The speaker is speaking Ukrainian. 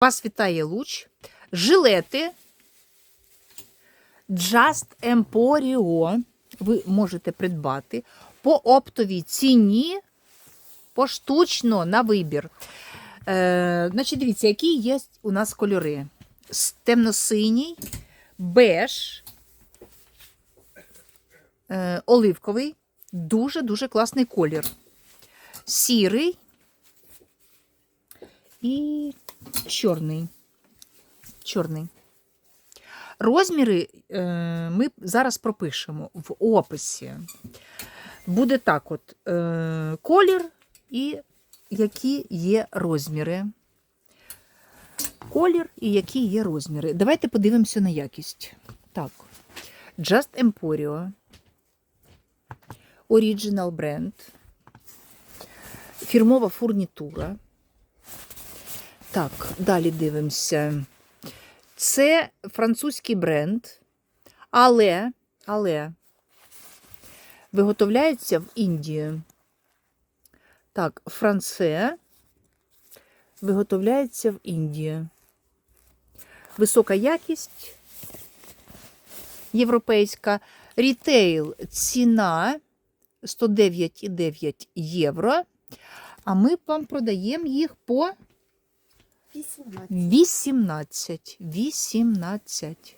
Вас вітає луч. Жилети Just Emporio ви можете придбати по оптовій ціні поштучно на вибір. Е, значить, дивіться, які є у нас кольори: темно-синій, беж, е, оливковий, дуже-дуже класний колір. Сірий і чорний. Чорний. Розміри е, ми зараз пропишемо в описі. Буде так: от е, колір і які є розміри. Колір і які є розміри. Давайте подивимося на якість. Так. Just Emporio. Original бренд. Фірмова фурнітура. Так, далі дивимося. Це французький бренд, але, але виготовляється в Індії. Так, франце виготовляється в Індії. Висока якість європейська. Рітейл ціна 109,9 євро. А ми вам продаємо їх по 18. 18. 18.